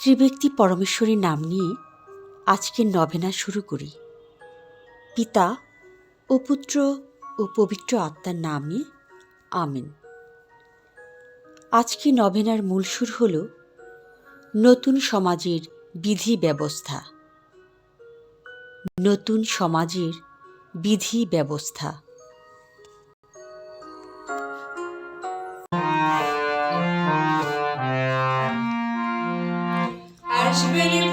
ত্রিব্যক্তি পরমেশ্বরের নাম নিয়ে আজকের নভেনা শুরু করি। পিতা ও পুত্র ও পবিত্র আত্মার নামে আমেন। আজকে নভেনার মূল সুর হল নতুন সমাজের বিধি ব্যবস্থা। নতুন সমাজের বিধি ব্যবস্থা। beni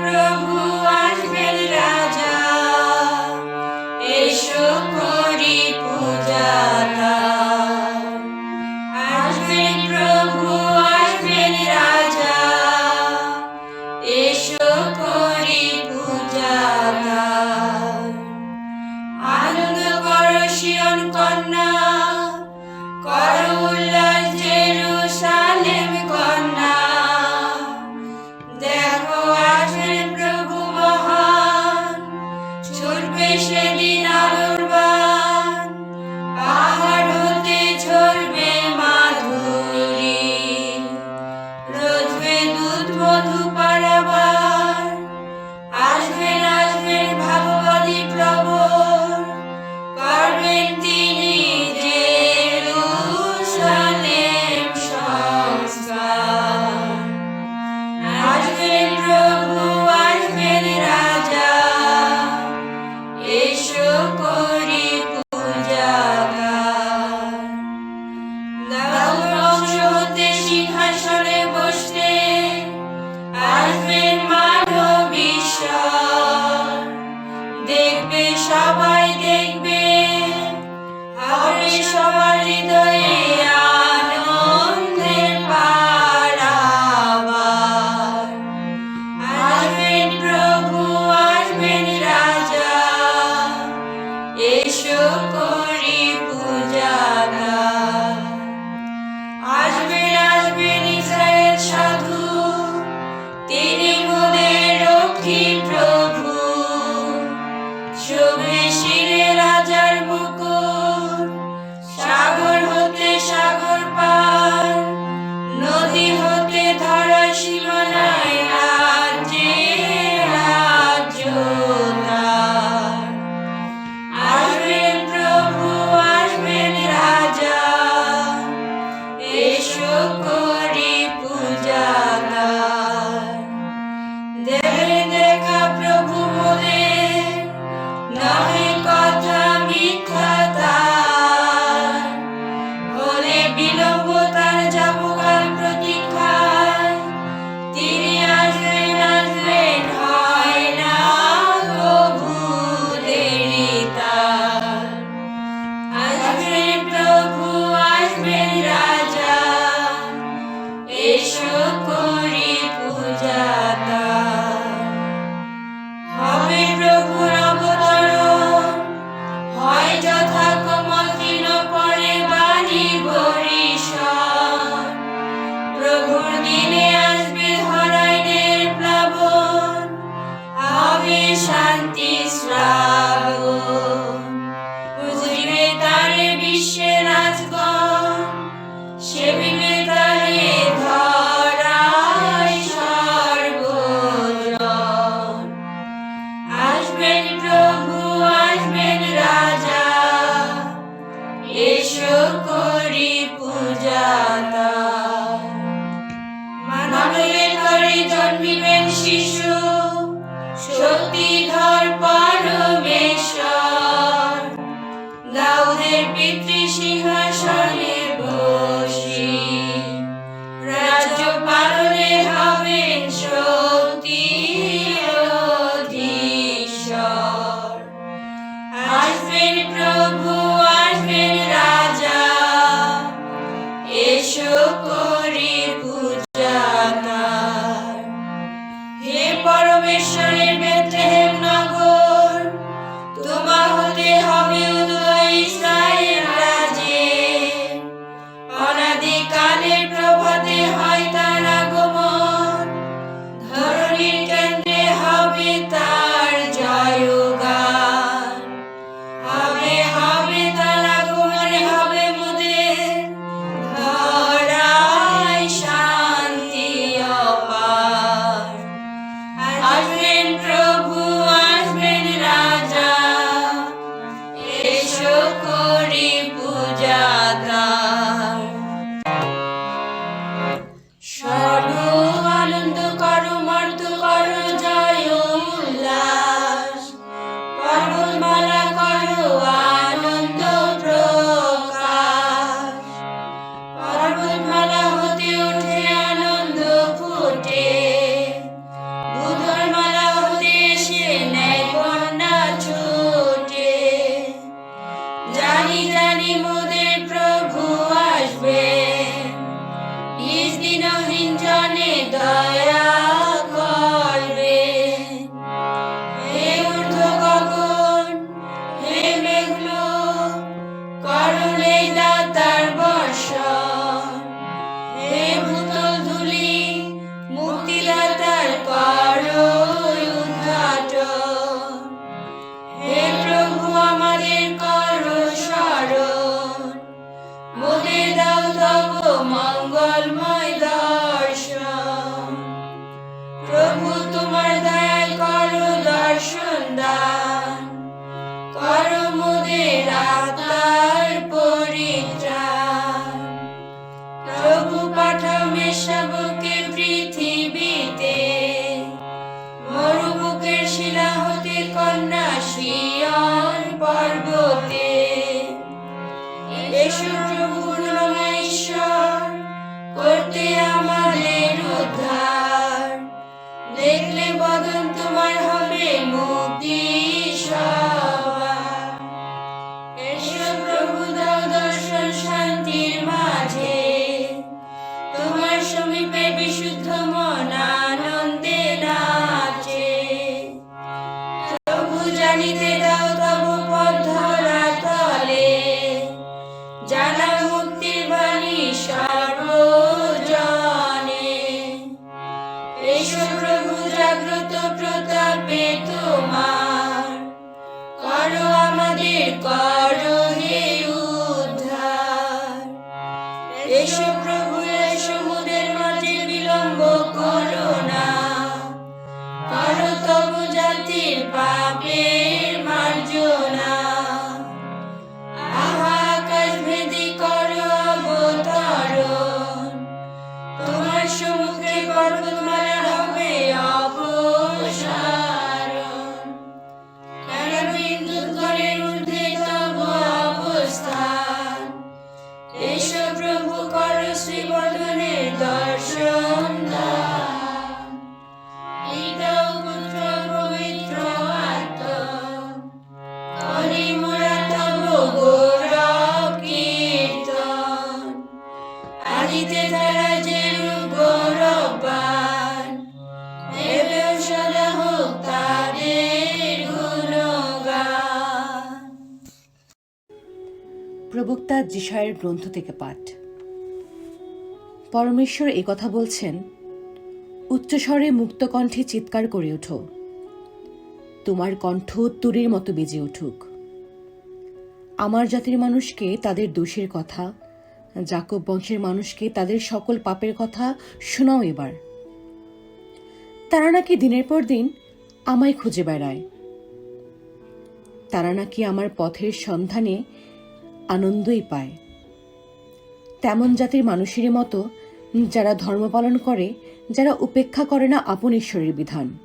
praise. দান কর মোদের আত্মার পরিত্রাণ। প্রভু পাঠাও মেশাবকে তোমার প্রবক্তা জিসায়ের গ্রন্থ থেকে পাঠ। পরমেশ্বর এ কথা বলছেন, উচ্চস্বরে মুক্ত কণ্ঠে চিৎকার করে ওঠো। তোমার কণ্ঠ তুরির মতো বেজে উঠুক। আমার জাতির মানুষকে তাদের দোষের কথা জাকব বংশের মানুষকে তাদের সকল পাপের কথা শোনাও এবার। তারা নাকি দিনের পর দিন আমায় খুঁজে বেড়ায়। তারা নাকি আমার পথের সন্ধানে আনন্দই পায়। তেমন জাতির মানুষেরই মতো যারা ধর্ম পালন করে, যারা উপেক্ষা করে না আপন ঈশ্বরের বিধান।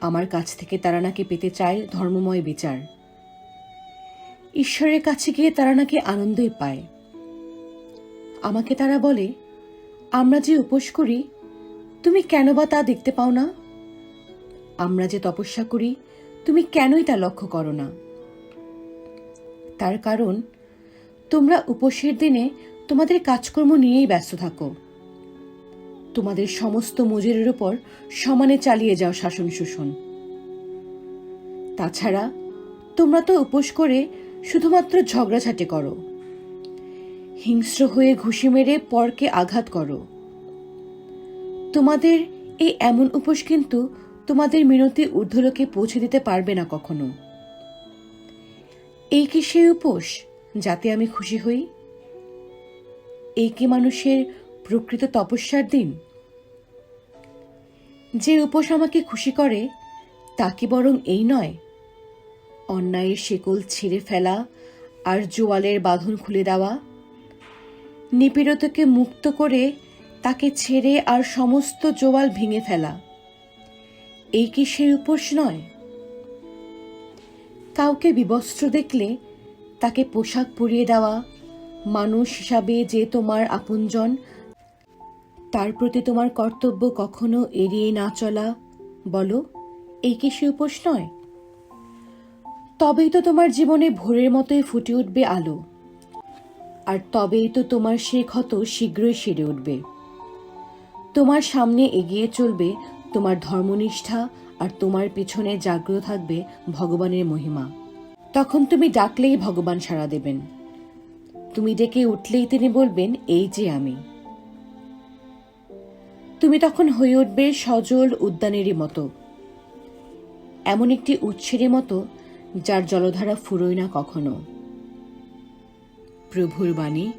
আমার কাছ থেকে তারা নাকি পেতে চায় ধর্মময় বিচার। ঈশ্বরের কাছে গিয়ে তারা নাকি আনন্দই পায়। আমাকে তারা বলে, আমরা যে উপোস করি, তুমি কেন বা তা দেখতে পাও না? আমরা যে তপস্যা করি, তুমি কেনই তা লক্ষ্য করো না? তার কারণ, তোমরা উপোসের দিনে তোমাদের কাজকর্ম নিয়েই ব্যস্ত থাকো। তোমাদের সমস্ত মজুরের উপর সমানে চালিয়ে যাও শাসন শোষণ। তাছাড়া, তোমরা তো উপোস করে শুধুমাত্র ঝগড়াঝাটি করো। হিংস্র হয়ে ঘুষি মেরে পরকে আঘাত করো। তোমাদের এই এমন উপোস কিন্তু তোমাদের মিনতি ঊর্ধ্বলোকে পৌঁছে দিতে পারবে না কখনো। এই কি সেই উপোস যাতে আমি খুশি হই? এই কি মানুষের প্রকৃত তপস্যার দিন? যে উপোস আমাকে খুশি করে, তা কি বরং এই নয়? অন্যায়ের শেকল ছিঁড়ে ফেলা আর জোয়ালের বাঁধন খুলে দেওয়া। নিপীড়িতকে মুক্ত করে তাকে ছেড়ে আর সমস্ত জোয়াল ভেঙে ফেলা। এই কি সেই উপোস নয়? কাউকে বিবস্ত্র দেখলে তাকে পোশাক পরিয়ে দেওয়া, মানুষ হিসাবে যে তোমার আপনজন, তার প্রতি তোমার কর্তব্য কখনো এড়িয়ে না চলা। বলো এই কি সে উপোস নয়? তবেই তো তোমার জীবনে ভোরের মতোই ফুটে উঠবে আলো। আর তবেই তো তোমার সে ক্ষত শীঘ্রই সেরে উঠবে। তোমার সামনে এগিয়ে চলবে তোমার ধর্মনিষ্ঠা আর তোমার পিছনে জাগ্রত থাকবে ভগবানের মহিমা। তখন তুমি ডাকলেই ভগবান সাড়া দেবেন। তুমি ডেকে উঠলেই তিনি বলবেন, এই যে আমি। তুমি তখন হয়ে উঠবে সজল উদ্যানেরই মতো। এমন একটি উৎসেরই মতো, যার জলধারা ফুরোয় না কখনো। প্রভুর বাণী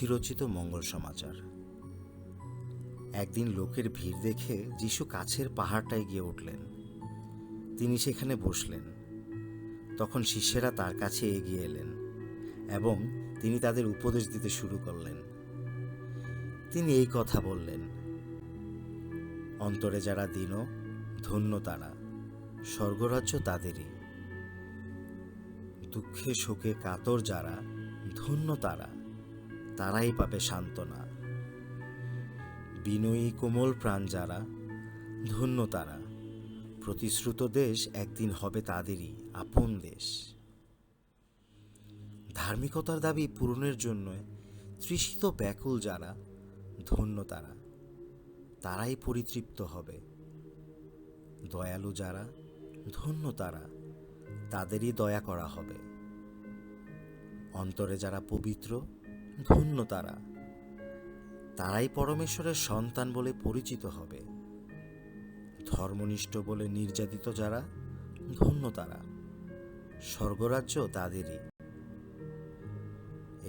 সাধু মথিরচিত মঙ্গল সমাচার। একদিন লোকের ভিড় দেখে যিশু কাছের পাহাড়টায় গিয়ে উঠলেন। তিনি সেখানে বসলেন। তখন শিষ্যেরা তার কাছে এগিয়ে এলেন এবং তিনি তাদের উপদেশ দিতে শুরু করলেন। তিনি এই কথা বললেন, অন্তরে যারা দীন, ধন্য তারা, স্বর্গরাজ্য তাদেরই। দুঃখে শোকে কাতর যারা, ধন্য তারা। তারাই পাবে সান্ত্বনা। বিনয়ী কোমল প্রাণ যারা, ধন্য তারা। প্রতিশ্রুত দেশ একদিন হবে তাদেরই আপন দেশ। ধার্মিকতার দাবি পূরণের জন্য তৃষিত ব্যাকুল যারা, ধন্য তারা। তারাই পরিতৃপ্ত হবে। দয়ালু যারা, ধন্য তারা। তাদেরই দয়া করা হবে। অন্তরে যারা পবিত্র ধন্য তারা। তারাই পরমেশ্বরের সন্তান বলে পরিচিত হবে। ধর্মনিষ্ঠ বলে নির্যাতিত যারা ধন্য তারা। স্বর্গরাজ্য তাদেরই।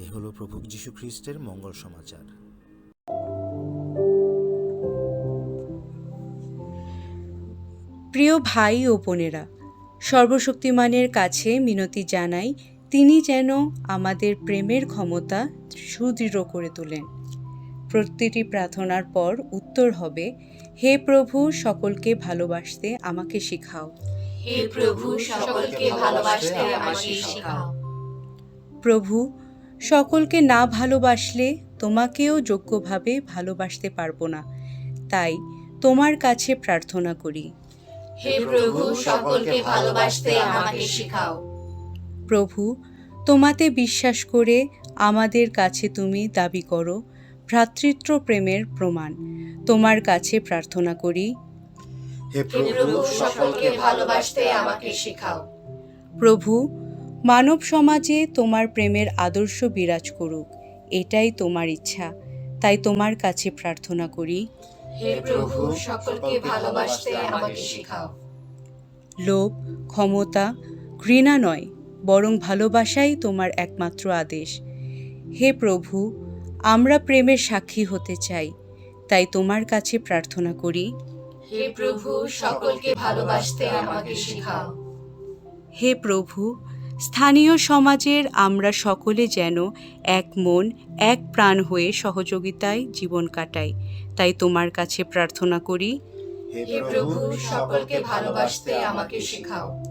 এ হলো প্রভু যীশু খ্রিস্টের মঙ্গল সমাচার। প্রিয় ভাই ও বোনেরা, সর্বশক্তিমানের কাছে মিনতি জানাই তিনি যেন আমাদের প্রেমের ক্ষমতা সুদৃঢ় করে তোলেন। প্রতিটি প্রার্থনার পর উত্তর হবে হে প্রভু সকলকে ভালোবাসতে আমাকে শেখাও। হে প্রভু সকলকে ভালোবাসতে আমাকে শেখাও। প্রভু সকলকে না ভালোবাসলে তোমাকেও যোগ্যভাবে ভালোবাসতে পারব না। তাই তোমার কাছে প্রার্থনা করি। হে প্রভু সকলকে ভালোবাসতে আমাকে শেখাও। প্রভু তোমাতে বিশ্বাস করে আমাদের কাছে তুমি দাবি করো ভ্রাতৃত্ব প্রেমের প্রমাণ। তোমার কাছে প্রার্থনা করি। হে প্রভু সকলকে ভালোবাসতে আমাকে শেখাও। প্রভু মানব সমাজে তোমার প্রেমের আদর্শ বিরাজ করুক এটাই তোমার ইচ্ছা তাই তোমার কাছে প্রার্থনা করি। হে প্রভু সকলকে ভালোবাসতে আমাকে শেখাও। লোভ ক্ষমতা ঘৃণা নয় বরং ভালোবাসাই তোমার একমাত্র আদেশ। হে প্রভু আমরা প্রেমের সাক্ষী হতে চাই তাই তোমার কাছে প্রার্থনা করি। হে প্রভু সকলকে ভালোবাসতে আমাকে শেখাও। হে প্রভু স্থানীয় সমাজের আমরা সকলে যেন এক মন এক প্রাণ হয়ে সহযোগিতায় জীবন কাটাই তাই তোমার কাছে প্রার্থনা করি। হে প্রভু সকলকে ভালোবাসতে আমাকে শেখাও।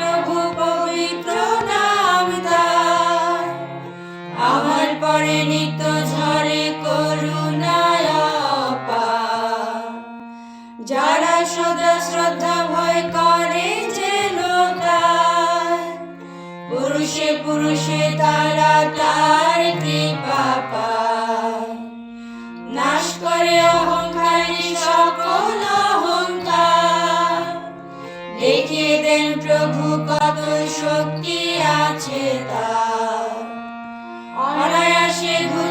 নিত্য ঝরে করুণায়। যারা সদা শ্রদ্ধা ভয় করে যেন পুরুষে পুরুষে তারা তার কৃপা পায়। নাশ করে অহংকারী সকল অহংকার। দেখিয়ে দেন প্রভু কত শক্তি আছে তার। się.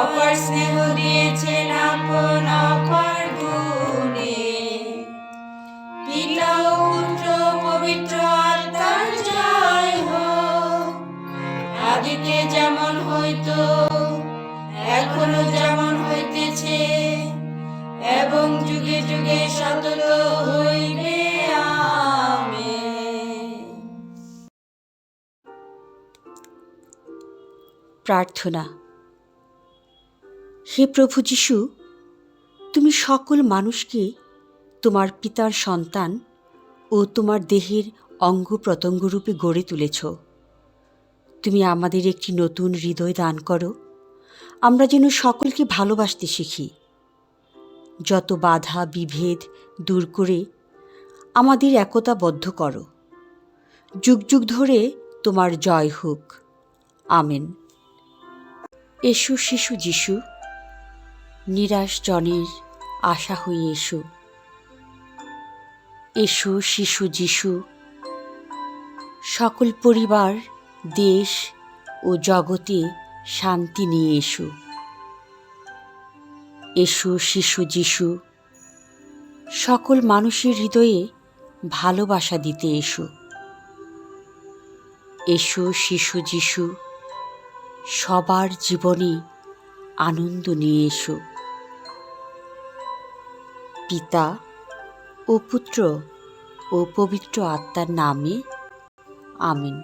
অপার স্নেহ দিয়েছেন আপন অপার গুণে। পিতা ও পুত্র, পবিত্র আত্মার জয় হোক। আদিতে যেমন হইতো, এখনও যেমন হইতেছে, এবং যুগে যুগে সতত হইবে প্রার্থনা। হে প্রভু যিশু, তুমি সকল মানুষকে তোমার পিতার সন্তান ও তোমার দেহের অঙ্গ প্রত্যঙ্গরূপে গড়ে তুলেছ। তুমি আমাদের একটি নতুন হৃদয় দান করো। আমরা যেন সকলকে ভালোবাসতে শিখি। যত বাধা, বিভেদ দূর করে আমাদের একতাবদ্ধ করো। যুগ যুগ ধরে তোমার জয় হোক। আমেন। এসো, শিশু যিশু নিরাশ জনের আশা হয়ে এসো। এসো শিশু যিশু। সকল পরিবার, দেশ ও জগতে শান্তি নিয়ে এসো। এসো শিশু যিশু। সকল মানুষের হৃদয়ে ভালোবাসা দিতে এসো। এসো শিশু যিশু। সবার জীবনে আনন্দ নিয়ে এসো। পিতা ও পুত্র ও পবিত্র আত্মার নামে আমিন।